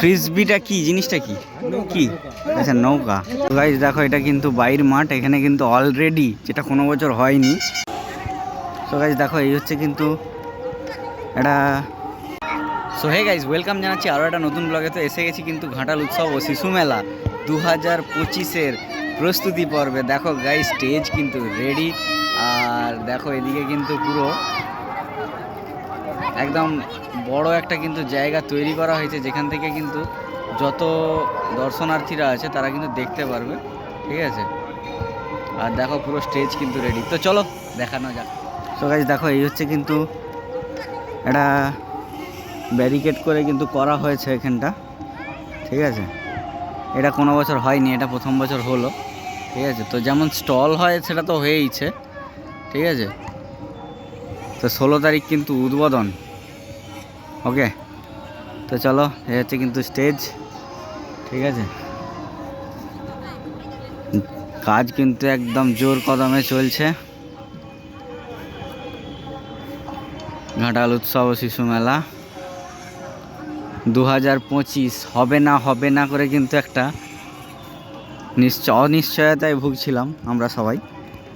ফ্রিসবিটা কি? জিনিসটা কি? কি? আচ্ছা নৌকা। গাইজ দেখো, এটা কিন্তু বাইর মাঠ, এখানে কিন্তু অলরেডি যেটা কোনো বছর হয়নি। সো গাইজ দেখো, এই হচ্ছে কিন্তু এটা সো হে গাইজ ওয়েলকাম জানাচ্ছি আরও একটা নতুন ব্লগে তো এসে গেছি কিন্তু ঘাটাল উৎসব ও শিশু মেলা দু হাজার পঁচিশের প্রস্তুতি পর্বে। দেখো গাইজ স্টেজ কিন্তু রেডি আর দেখো, এদিকে কিন্তু পুরো একদম বড় একটা কিন্তু জায়গা তৈরি করা হয়েছে, যেখান থেকে কিন্তু যত দর্শনার্থীরা আছে তারা কিন্তু দেখতে পারবে, ঠিক আছে? আর দেখো পুরো স্টেজ কিন্তু রেডি তো চলো, দেখানো যাক। তো গাইজ দেখো, এই হচ্ছে কিন্তু একটা ব্যারিকেড করে কিন্তু করা হয়েছে এখানটা, ঠিক আছে? এটা কোনো বছর হয়নি, এটা প্রথম বছর হলো, ঠিক আছে? তো যেমন স্টল হয়, সেটা তো হয়েইছে, ঠিক আছে? তো ষোলো তারিখ কিন্তু উদ্বোধন। ওকে তো চলো, এ হচ্ছে কিন্তু স্টেজ ঠিক আছে? কাজ কিন্তু একদম জোর কদমে চলছে। ঘাটাল উৎসব শিশু মেলা। দু হাজার পঁচিশ হবে না হবে না করে কিন্তু একটা নিশ্চয়, অনিশ্চয়তায় ভুগছিলাম আমরা সবাই।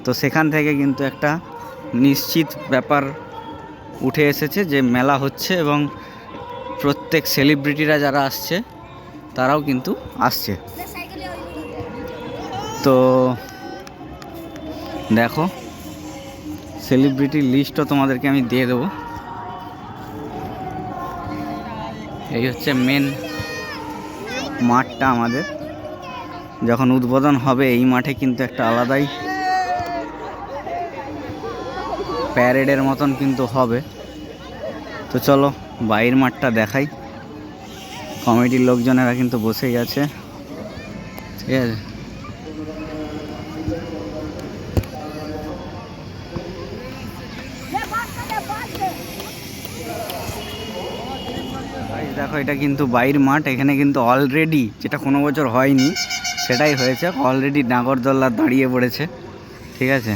তো সেখান থেকে কিন্তু একটা নিশ্চিত ব্যাপার উঠে এসেছে যে মেলা হচ্ছে এবং প্রত্যেক সেলিব্রিটিরা যারা আসছে, তারাও কিন্তু আসছে। তো দেখো সেলিব্রিটির লিস্টও তোমাদেরকে আমি দিয়ে দেবো। এই হচ্ছে মেন মাঠটা আমাদের। যখন উদ্বোধন হবে, এই মাঠে কিন্তু একটা আলাদাই প্যারেডের মতন কিন্তু হবে। তো চলো বাইর মাঠটা দেখাই। কমিটির লোকজনেরা কিন্তু বসেই আছে ঠিক আছে। দেখো, এটা কিন্তু বাইর মাঠ। এখানে কিন্তু অলরেডি যেটা কোনো বছর হয়নি, সেটাই হয়েছে। অলরেডি নাগরদোল্লা দাঁড়িয়ে পড়েছে। ঠিক আছে?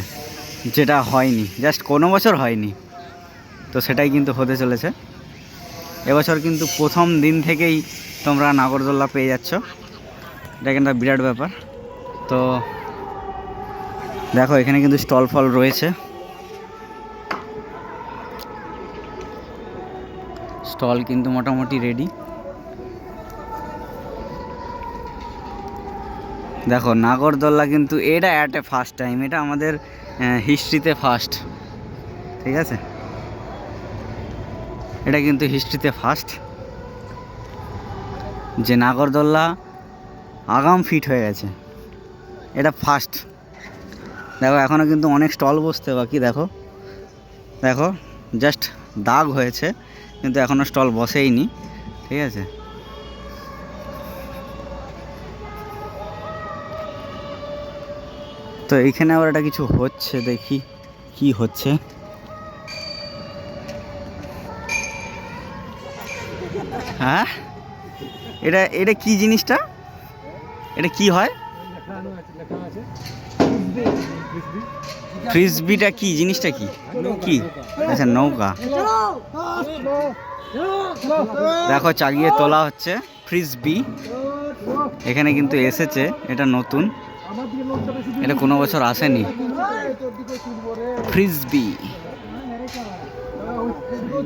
যেটা হয়নি জাস্ট কোনো বছর হয়নি, তো সেটাই কিন্তু হতে চলেছে। এবছর কিন্তু প্রথম দিন থেকেই তোমরা নাগরদোল্লা পেয়ে যাচ্ছ। এটা কিন্তু বিরাট ব্যাপার। তো দেখো, এখানে কিন্তু স্টল ফল রয়েছে। স্টল কিন্তু মোটামুটি রেডি দেখো, নাগরদোল্লা কিন্তু এটা অ্যাট এ ফার্স্ট টাইম এটা আমাদের হিস্ট্রিতে ফার্স্ট ঠিক আছে? এটা কিন্তু হিস্ট্রিতে ফার্স্ট যে নাগরদোল্লা আগাম ফিট হয়ে গেছে। এটা ফার্স্ট দেখো এখনও কিন্তু অনেক স্টল বসতে বাকি দেখো। দেখো জাস্ট দাগ হয়েছে, কিন্তু এখনও স্টল বসেইনি, ঠিক আছে? তো এইখানে আবার একটা কিছু হচ্ছে, দেখি কি হচ্ছে। হ্যাঁ? এটা এটা কি জিনিসটা? এটা কি হয়? ফ্রিসবিটা কি? জিনিসটা কি? কি? আচ্ছা নৌকা। দেখো, চাগিয়ে তোলা হচ্ছে ফ্রিসবি এখানে কিন্তু এসেছে, এটা নতুন। এটা কোনো বছর আসেনি। ফ্রিসবি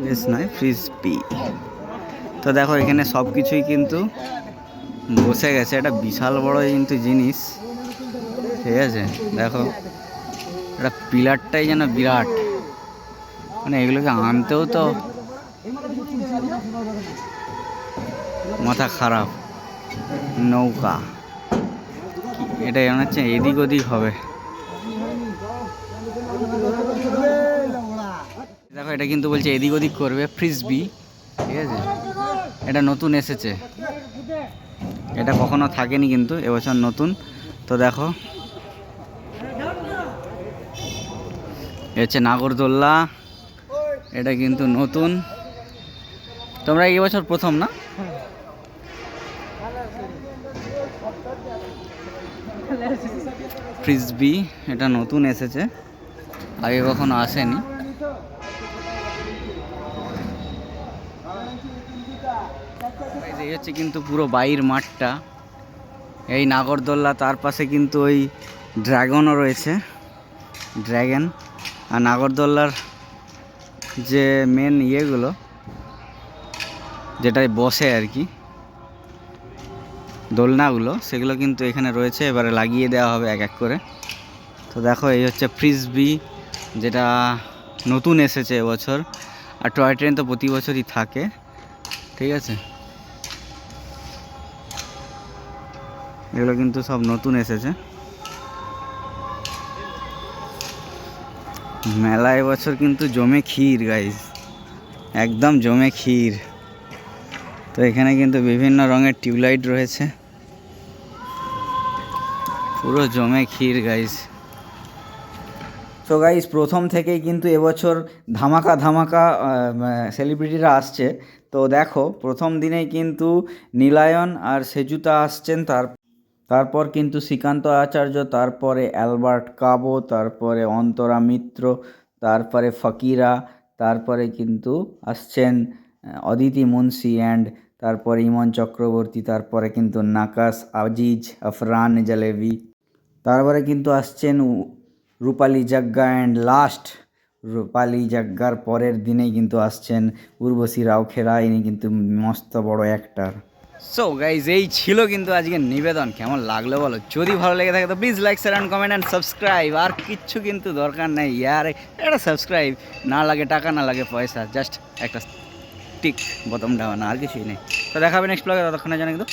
বেশ নয় ফ্রিসবি তো দেখো, এখানে সব কিছুই কিন্তু বসে গেছে। এটা বিশাল বড় কিন্তু জিনিস। ঠিক আছে, দেখো। এটা পিলারটাই যেন বিরাট। মানে এগুলোকে আনতেও তো মাথা খারাপ। নৌকা। কি- এটা মনে হচ্ছে এদিক ওদিক হবে। দেখো, এটা কিন্তু বলছে এদিক ওদিক করবে ফ্রিসবি ঠিক আছে? এটা নতুন এসেছে। এটা কখনো থাকেনি কিন্তু, এবছর নতুন। তো দেখো হচ্ছে নাগরদোল্লা, এটা কিন্তু নতুন। তোমরা এই বছর প্রথম না? ফ্রিসবি এটা নতুন এসেছে। আগে কখনো আসেনি। হচ্ছে কিন্তু পুরো বাইর মাঠটা। এই নাগরদোল্লা, তার পাশে কিন্তু ওই ড্রাগনও রয়েছে। ড্র্যাগন আর নাগরদোল্লার যে মেন ইয়েগুলো, যেটায় বসে আর কি। দোলনাগুলো, সেগুলো কিন্তু এখানে রয়েছে। এবারে লাগিয়ে দেওয়া হবে এক এক করে। তো দেখো, এই হচ্ছে ফ্রিসবি যেটা নতুন এসেছে এবছর। আর টয় ট্রেন তো প্রতি বছরই থাকে। ঠিক আছে? এগুলো কিন্তু সব নতুন এসেছে। মেলা এবছর কিন্তু জমে ক্ষীর গাইজ একদম জমে ক্ষীর। তো এখানে কিন্তু বিভিন্ন রঙের টিউবলাইট রয়েছে। পুরো জমে ক্ষীর গাইস তো গাইস প্রথম থেকেই কিন্তু এবছর ধামাকা ধামাকা সেলিব্রিটিরা আসছে। তো দেখো, প্রথম দিনেই কিন্তু নীলায়ন আর সেজুতা আসছেন। তার, তারপর কিন্তু শ্রীকান্ত আচার্য, তারপরে অ্যালবার্ট কাবো, তারপরে অন্তরা মিত্র, তারপরে ফকিরা, তারপরে কিন্তু আসছেন অদিতি মুন্সি অ্যান্ড তারপরে ইমন চক্রবর্তী, তারপরে কিন্তু নাকাস আজিজ, আফরান, জালেবি। তারপরে কিন্তু আসছেন রূপালী জাগ্গা অ্যান্ড লাস্ট রূপালী জাগ্গার পরের দিনেই কিন্তু আসছেন উর্বশী রাউখেরা, ইনি কিন্তু মস্ত বড় অ্যাক্টার সো গাইজ এই ছিল কিন্তু আজকে নিবেদন। কেমন লাগল বলো? যদি ভালো লেগে থাকে তো please like share and comment and subscribe আর কিচ্ছু কিন্তু দরকার নেই। ইয়ার একটা সাবস্ক্রাইব না লাগে টাকা, না লাগে পয়সা। জাস্ট একটা টিক বোতাম ডাবানা আর কিছুই নেই। তো দেখাবে নেক্সট ব্লগে ততক্ষণে জানা কিন্তু